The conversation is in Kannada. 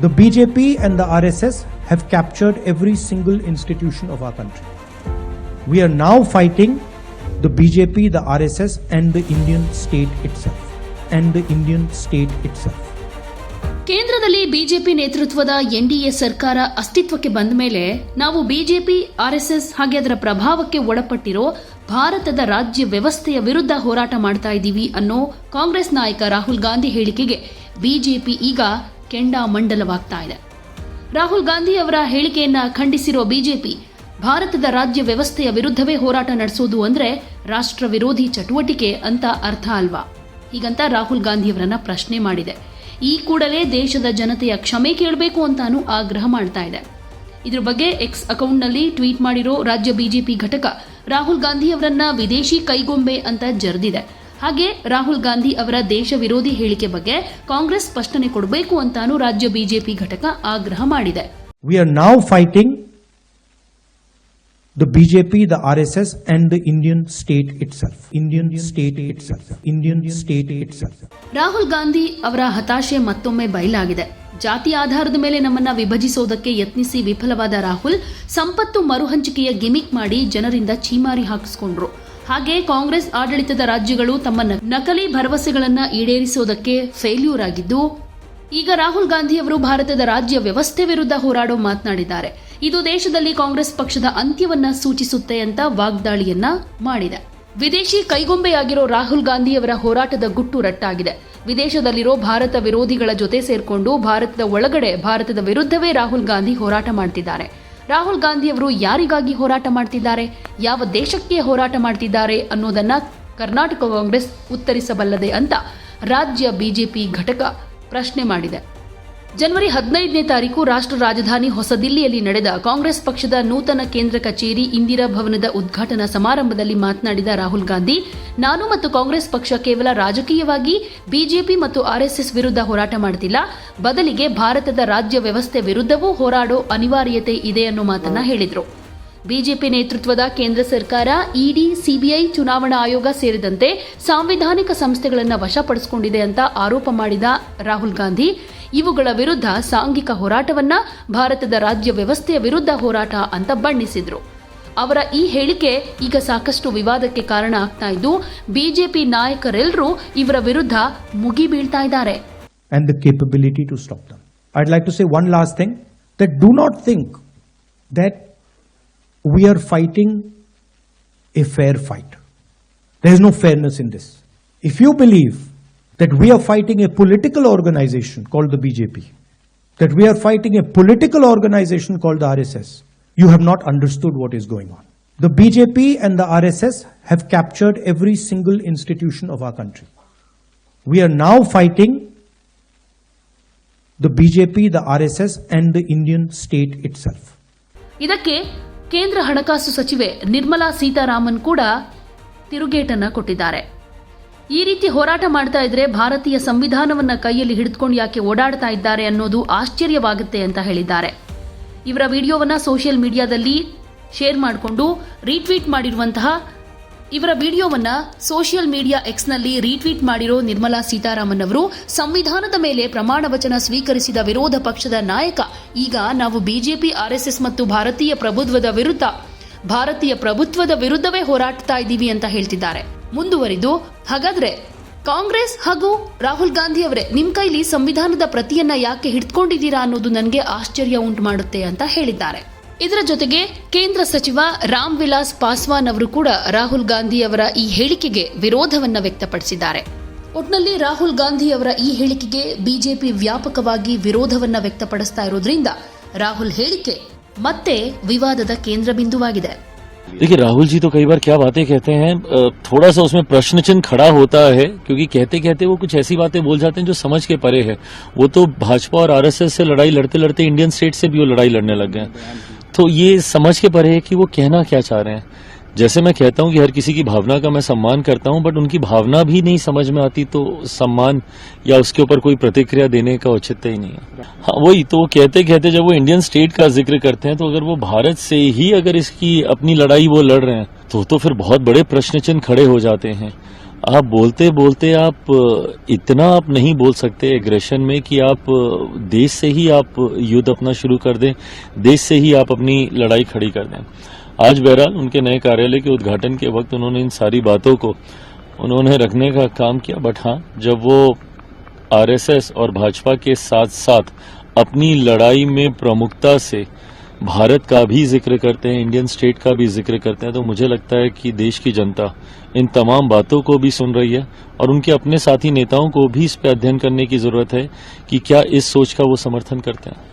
The BJP and the RSS have captured every single institution of our country. We are now fighting the BJP, the RSS, and the Indian state itself. And the Indian state itself. ಕೇಂದ್ರದಲ್ಲಿ ಬಿಜೆಪಿ ನೇತೃತ್ವದ ಎನ್ಡಿಎ ಸರ್ಕಾರ ಅಸ್ತಿತ್ವಕ್ಕೆ ಬಂದ ಮೇಲೆ ನಾವು ಬಿಜೆಪಿ ಆರ್ಎಸ್ಎಸ್ ಹಾಗೆ ಅದರ ಪ್ರಭಾವಕ್ಕೆ ಒಳಪಟ್ಟಿರೋ ಭಾರತದ ರಾಜ್ಯ ವ್ಯವಸ್ಥೆಯ ವಿರುದ್ಧ ಹೋರಾಟ ಮಾಡ್ತಾ ಇದ್ದೀವಿ ಅನ್ನೋ ಕಾಂಗ್ರೆಸ್ ನಾಯಕ ರಾಹುಲ್ ಗಾಂಧಿ ಹೇಳಿಕೆಗೆ ಬಿಜೆಪಿ ಈಗ ಕೆಂಡಾಮಂಡಲವಾಗ್ತಾ ಇದೆ. ರಾಹುಲ್ ಗಾಂಧಿ ಅವರ ಹೇಳಿಕೆಯನ್ನ ಖಂಡಿಸಿರೋ ಬಿಜೆಪಿ, ಭಾರತದ ರಾಜ್ಯ ವ್ಯವಸ್ಥೆಯ ವಿರುದ್ಧವೇ ಹೋರಾಟ ನಡೆಸೋದು ಅಂದ್ರೆ ರಾಷ್ಟ್ರ ವಿರೋಧಿ ಚಟುವಟಿಕೆ ಅಂತ ಅರ್ಥ ಅಲ್ವಾ? ಹೀಗಂತ ರಾಹುಲ್ ಗಾಂಧಿಯವರನ್ನ ಪ್ರಶ್ನೆ ಮಾಡಿದೆ. ಈ ಕೂಡಲೇ ದೇಶದ ಜನತೆಯ ಕ್ಷಮೆ ಕೇಳಬೇಕು ಅಂತಾನೂ ಆಗ್ರಹ ಮಾಡ್ತಾ ಇದೆ ಇದ್ರ ಬಗ್ಗೆ ಎಕ್ಸ್ ಅಕೌಂಟ್ನಲ್ಲಿ ಟ್ವೀಟ್ ಮಾಡಿರೋ ರಾಜ್ಯ ಬಿಜೆಪಿ ಘಟಕ ರಾಹುಲ್ ಗಾಂಧಿ ಅವರನ್ನ ವಿದೇಶಿ ಕೈಗೊಂಬೆ ಅಂತ ಜರ್ದಿದೆ. ಹಾಗೆ ರಾಹುಲ್ ಗಾಂಧಿ ಅವರ ದೇಶ ವಿರೋಧಿ ಹೇಳಿಕೆ ಬಗ್ಗೆ ಕಾಂಗ್ರೆಸ್ ಸ್ಪಷ್ಟನೆ ಕೊಡಬೇಕು ಅಂತಾನೂ ರಾಜ್ಯ ಬಿಜೆಪಿ ಘಟಕ ಆಗ್ರಹ ಮಾಡಿದೆ We are now fighting the BJP, the RSS, and the Indian state itself. Indian state itself. Indian state itself. Rahul Gandhi ಅವರ ಹತಾಶೆ ಮತ್ತೊಮ್ಮೆ ಬಯಲಾಗಿದೆ ಜಾತಿ ಆಧಾರದ ಮೇಲೆ ನಮ್ಮನ್ನ ವಿಭಜಿಸೋದಕ್ಕೆ ಯತ್ನಿಸಿ ವಿಫಲವಾದ ರಾಹುಲ್ ಸಂಪತ್ತು ಮರುಹಂಚಿಕೆಯ ಗಿಮಿಕ್ ಮಾಡಿ ಜನರಿಂದ ಚೀಮಾರಿ ಹಾಕಿಸ್ಕೊಂಡ್ರು ಹಾಗೆ ಕಾಂಗ್ರೆಸ್ ಆಡಳಿತದ ರಾಜ್ಯಗಳು ತಮ್ಮ ನಕಲಿ ಭರವಸೆಗಳನ್ನು ಈಡೇರಿಸೋದಕ್ಕೆ ಫೇಲ್ಯೂರ್ ಆಗಿದ್ದು, ಈಗ ರಾಹುಲ್ ಗಾಂಧಿ ಅವರು ಭಾರತದ ರಾಜ್ಯ ವ್ಯವಸ್ಥೆ ವಿರುದ್ಧ ಹೋರಾಡೋ ಮಾತನಾಡಿದ್ದಾರೆ. ಇದು ದೇಶದಲ್ಲಿ ಕಾಂಗ್ರೆಸ್ ಪಕ್ಷದ ಅಂತ್ಯವನ್ನ ಸೂಚಿಸುತ್ತೆ ಅಂತ ವಾಗ್ದಾಳಿಯನ್ನ ಮಾಡಿದೆ. ವಿದೇಶಿ ಕೈಗೊಂಬೆಯಾಗಿರೋ ರಾಹುಲ್ ಗಾಂಧಿ ಅವರ ಹೋರಾಟದ ಗುಟ್ಟು ರಟ್ಟಾಗಿದೆ. ವಿದೇಶದಲ್ಲಿರೋ ಭಾರತ ವಿರೋಧಿಗಳ ಜೊತೆ ಸೇರ್ಕೊಂಡು ಭಾರತದ ಒಳಗಡೆ ಭಾರತದ ವಿರುದ್ಧವೇ ರಾಹುಲ್ ಗಾಂಧಿ ಹೋರಾಟ ಮಾಡ್ತಿದ್ದಾರೆ. ರಾಹುಲ್ ಗಾಂಧಿ ಅವರು ಯಾರಿಗಾಗಿ ಹೋರಾಟ ಮಾಡ್ತಿದ್ದಾರೆ, ಯಾವ ದೇಶಕ್ಕೆ ಹೋರಾಟ ಮಾಡ್ತಿದ್ದಾರೆ ಅನ್ನೋದನ್ನ ಕರ್ನಾಟಕ ಕಾಂಗ್ರೆಸ್ ಉತ್ತರಿಸಬಲ್ಲದೆ ಅಂತ ರಾಜ್ಯ ಬಿಜೆಪಿ ಘಟಕ ಪ್ರಶ್ನೆ ಮಾಡಿದೆ. ಜನವರಿ ಹದಿನೈದನೇ ತಾರೀಕು ರಾಷ್ಟ್ರ ರಾಜಧಾನಿ ಹೊಸದಿಲ್ಲಿಯಲ್ಲಿ ನಡೆದ ಕಾಂಗ್ರೆಸ್ ಪಕ್ಷದ ನೂತನ ಕೇಂದ್ರ ಕಚೇರಿ ಇಂದಿರಾ ಭವನದ ಉದ್ಘಾಟನಾ ಸಮಾರಂಭದಲ್ಲಿ ಮಾತನಾಡಿದ ರಾಹುಲ್ ಗಾಂಧಿ, ನಾನು ಮತ್ತು ಕಾಂಗ್ರೆಸ್ ಪಕ್ಷ ಕೇವಲ ರಾಜಕೀಯವಾಗಿ ಬಿಜೆಪಿ ಮತ್ತು ಆರ್ಎಸ್ಎಸ್ ವಿರುದ್ಧ ಹೋರಾಟ ಮಾಡುತ್ತಿಲ್ಲ ಬದಲಿಗೆ ಭಾರತದ ರಾಜ್ಯ ವ್ಯವಸ್ಥೆ ವಿರುದ್ಧವೂ ಹೋರಾಡೋ ಅನಿವಾರ್ಯತೆ ಇದೆ ಅನ್ನೋ ಮಾತನ್ನ ಹೇಳಿದರು. ಬಿಜೆಪಿ ನೇತೃತ್ವದ ಕೇಂದ್ರ ಸರ್ಕಾರ, ಇಡಿ, ಸಿಬಿಐ ಚುನಾವಣಾ ಆಯೋಗ ಸೇರಿದಂತೆ ಸಾಂವಿಧಾನಿಕ ಸಂಸ್ಥೆಗಳನ್ನು ವಶಪಡಿಸಿಕೊಂಡಿದೆ ಅಂತ ಆರೋಪ ಮಾಡಿದ ರಾಹುಲ್ ಗಾಂಧಿ ಇವುಗಳ ವಿರುದ್ಧ ಸಾಂಘಿಕ ಹೋರಾಟವನ್ನ ಭಾರತದ ರಾಜ್ಯ ವ್ಯವಸ್ಥೆಯ ವಿರುದ್ಧ ಹೋರಾಟ ಅಂತ ಬಣ್ಣಿಸಿದ್ರು ಅವರ ಈ ಹೇಳಿಕೆ ಈಗ ಸಾಕಷ್ಟು ವಿವಾದಕ್ಕೆ ಕಾರಣ ಆಗ್ತಾ ಇದ್ದು ಬಿಜೆಪಿ ನಾಯಕರೆಲ್ಲರೂ ಇವರ ವಿರುದ್ಧ ಮುಗಿ ಬೀಳ್ತಾ ಇದ್ದಾರೆ and the capability to stop them. I'd like to say one last thing that do not think that we are fighting a fair fight. There is no fairness in this. If you believe that we are fighting a political organization called the BJP, that we are fighting a political organization called the RSS, you have not understood what is going on. The BJP and the RSS have captured every single institution of our country. We are now fighting the BJP, the RSS, and the Indian state itself. ಇದಕ್ಕೆ ಕೇಂದ್ರ ಹಣಕಾಸು ಸಚಿವೆ ನಿರ್ಮಲಾ ಸೀತಾರಾಮನ್ ಕೂಡ ತಿರುಗೇಟನ್ನ ಕೊಟ್ಟಿದ್ದಾರೆ ಈ ರೀತಿ ಹೋರಾಟ ಮಾಡ್ತಾ ಇದ್ರೆ ಭಾರತೀಯ ಸಂವಿಧಾನವನ್ನ ಕೈಯಲ್ಲಿ ಹಿಡಿದುಕೊಂಡು ಯಾಕೆ ಓಡಾಡ್ತಾ ಇದ್ದಾರೆ ಅನ್ನೋದು ಆಶ್ಚರ್ಯವಾಗುತ್ತೆ ಅಂತ ಹೇಳಿದ್ದಾರೆ. ಇವರ ವಿಡಿಯೋವನ್ನ ಸೋಷಿಯಲ್ ಮೀಡಿಯಾದಲ್ಲಿ ಶೇರ್ ಮಾಡಿಕೊಂಡು ರೀಟ್ವೀಟ್ ಮಾಡಿರುವಂತಹ ಇವರ ವಿಡಿಯೋವನ್ನ ಸೋಷಿಯಲ್ ಮೀಡಿಯಾ ಎಕ್ಸ್ನಲ್ಲಿ ರೀಟ್ವೀಟ್ ಮಾಡಿರೋ ನಿರ್ಮಲಾ ಸೀತಾರಾಮನ್ ಅವರು ಸಂವಿಧಾನದ ಮೇಲೆ ಪ್ರಮಾಣ ವಚನ ಸ್ವೀಕರಿಸಿದ ವಿರೋಧ ಪಕ್ಷದ ನಾಯಕ. ಈಗ ನಾವು ಬಿಜೆಪಿ ಆರ್ಎಸ್ಎಸ್ ಮತ್ತು ಭಾರತೀಯ ಪ್ರಭುತ್ವದ ವಿರುದ್ಧ, ಭಾರತೀಯ ಪ್ರಭುತ್ವದ ವಿರುದ್ಧವೇ ಹೋರಾಡ್ತಾ ಇದ್ದೀವಿ ಅಂತ ಹೇಳ್ತಿದ್ದಾರೆ. ಮುಂದುವರಿದು ಹಾಗಾದ್ರೆ ಕಾಂಗ್ರೆಸ್ ಹಾಗೂ ರಾಹುಲ್ ಗಾಂಧಿ ಅವರೇ ನಿಮ್ ಕೈಲಿ ಸಂವಿಧಾನದ ಪ್ರತಿಯನ್ನ ಯಾಕೆ ಹಿಡ್ಕೊಂಡಿದ್ದೀರಾ ಅನ್ನೋದು ನನಗೆ ಆಶ್ಚರ್ಯ ಉಂಟು ಮಾಡುತ್ತೆ ಅಂತ ಹೇಳಿದ್ದಾರೆ. ಇದರ ಜೊತೆಗೆ ಕೇಂದ್ರ ಸಚಿವ ರಾಮ್ ವಿಲಾಸ್ ಪಾಸ್ವಾನ್ ಅವರು ಕೂಡ ರಾಹುಲ್ ಗಾಂಧಿ ಅವರ ಈ ಹೇಳಿಕೆಗೆ ವಿರೋಧವನ್ನ ವ್ಯಕ್ತಪಡಿಸಿದ್ದಾರೆ. ಒಟ್ನಲ್ಲಿ ರಾಹುಲ್ ಗಾಂಧಿ ಅವರ ಈ ಹೇಳಿಕೆಗೆ ಬಿಜೆಪಿ ವ್ಯಾಪಕವಾಗಿ ವಿರೋಧವನ್ನ ವ್ಯಕ್ತಪಡಿಸ್ತಾ ಇರೋದ್ರಿಂದ ರಾಹುಲ್ ಹೇಳಿಕೆ ಮತ್ತೆ ವಿವಾದದ ಕೇಂದ್ರ ಬಿಂದುವಾಗಿದೆ. देखिए, राहुल जी तो कई बार क्या बातें कहते हैं थोड़ा सा उसमें प्रश्न चिन्ह खड़ा होता है, क्योंकि कहते कहते वो कुछ ऐसी बातें बोल जाते हैं जो समझ के परे है। वो तो भाजपा और आरएसएस से लड़ाई लड़ते लड़ते इंडियन स्टेट से भी वो लड़ाई लड़ने लग गए तो ये समझ के परे है कि वो कहना क्या चाह रहे हैं। जैसे मैं कहता हूँ कि हर किसी की भावना का मैं सम्मान करता हूँ बट उनकी भावना भी नहीं समझ में आती तो सम्मान या उसके ऊपर कोई प्रतिक्रिया देने का औचित्य ही नहीं है। हाँ वही तो वो कहते कहते जब वो इंडियन स्टेट का ज़िक्र करते हैं तो अगर वो भारत से ही अगर इसकी अपनी लड़ाई वो लड़ रहे हैं तो तो फिर बहुत बड़े प्रश्न चिन्ह खड़े हो जाते हैं। आप बोलते बोलते आप, इतना आप नहीं बोल सकते एग्रेशन में कि आप, देश से ही आप युद्ध अपना शुरू कर दें, देश से ही आप अपनी लड़ाई खड़ी कर दें। आज बहरहाल उनके नए कार्यालय के उद्घाटन के वक्त उन्होंने इन सारी बातों को उन्होंने रखने का काम किया बट हाँ जब वो आरएसएस और भाजपा के साथ साथ अपनी लड़ाई में प्रमुखता से भारत का भी ज़िक्र करते हैं इंडियन स्टेट का भी ज़िक्र करते हैं तो मुझे लगता है कि देश की जनता इन तमाम बातों को भी सुन रही है और उनके अपने साथी नेताओं को भी इस पर अध्ययन करने की ज़रूरत है कि क्या इस सोच का वो समर्थन करते हैं।